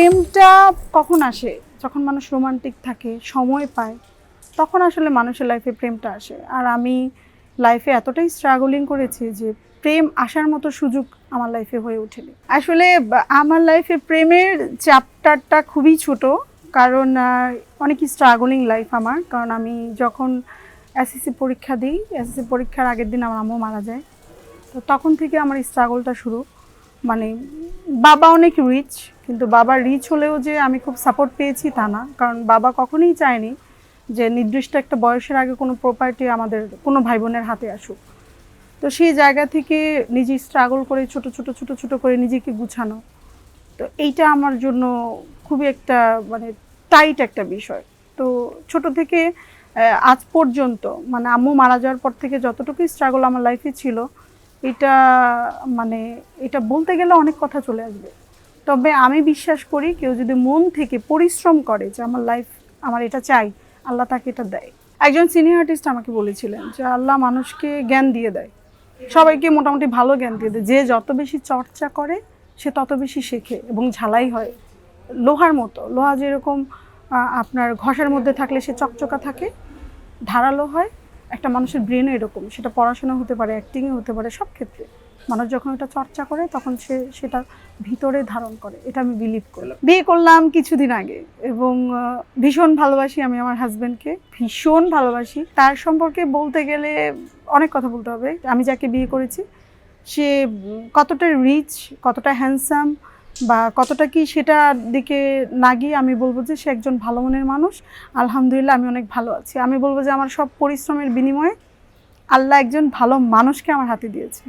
প্রেমটা কখন আসে? যখন মানুষ রোমান্টিক থাকে, সময় পায়, তখন আসলে মানুষের লাইফে প্রেমটা আসে। আর আমি লাইফে এতটাই স্ট্রাগলিং করেছি যে প্রেম আসার মতো সুযোগ আমার লাইফে হয়ে ওঠেনি। আসলে আমার লাইফে প্রেমের চ্যাপ্টারটা খুবই ছোট, কারণ অনেক স্ট্রাগলিং লাইফ আমার। কারণ আমি যখন এসএসসি পরীক্ষা দিই এসএসসি পরীক্ষার আগের দিন আমার আম্মু মারা যায়। তো তখন থেকে আমার স্ট্রাগলটা শুরু। মানে বাবা অনেক রিচ কিন্তু বাবা রিচ হলেও যে আমি খুব সাপোর্ট পেয়েছি তা না। কারণ বাবা কখনোই চায়নি যে নির্দিষ্ট একটা বয়সের আগে কোনো প্রপার্টি আমাদের কোনো ভাই বোনের হাতে আসুক। তো সেই জায়গা থেকে নিজে স্ট্রাগল করে ছোট ছোট ছোট ছোট করে নিজেকে গুছানো। তো এইটা আমার জন্য খুবই একটা মানে টাইট একটা বিষয়। তো ছোট থেকে আজ পর্যন্ত মানে আম্মু মারা যাওয়ার পর থেকে যতটুকু স্ট্রাগল আমার লাইফে ছিল, এটা মানে এটা বলতে গেলে অনেক কথা চলে আসবে। তবে আমি বিশ্বাস করি কেউ যদি মন থেকে পরিশ্রম করে যে আমার লাইফ আমার এটা চাই, আল্লাহ তাকে এটা দেয়। একজন সিনিয়র আর্টিস্ট আমাকে বলেছিলেন যে, আল্লাহ মানুষকে জ্ঞান দিয়ে দেয়। সবাইকে মোটামুটি ভালো জ্ঞান দিয়ে দেয়। যে যত বেশি চর্চা করে, সে তত বেশি শেখে এবং ঝালাই হয়। লোহার মতো, লোহা যেরকম আপনার ঘষার মধ্যে থাকলে সে চকচকা থাকে, ধারালো হয়, একটা মানুষের ব্রেনও এরকম। সেটা পড়াশোনা হতে পারে অ্যাক্টিংয়ে হতে পারে, সব ক্ষেত্রে। মানুষ যখন এটা চর্চা করে তখন সে সেটা ভিতরে ধারণ করে। এটা আমি বিলিভ করি। বিয়ে করলাম কিছুদিন আগে এবং ভীষণ ভালোবাসি আমি আমার হাজবেন্ডকে ভীষণ ভালোবাসি। তার সম্পর্কে বলতে গেলে অনেক কথা বলতে হবে। আমি যাকে বিয়ে করেছি সে কতটা রিচ কতটা হ্যান্ডসাম বা কতটা কি সেটার দিকে না গিয়ে আমি বলব যে সে একজন ভালো মনের মানুষ। আলহামদুলিল্লাহ আমি অনেক ভালো আছি। আমি বলব যে আমার সব পরিশ্রমের বিনিময়ে আল্লাহ একজন ভালো মানুষকে আমার হাতে দিয়েছে।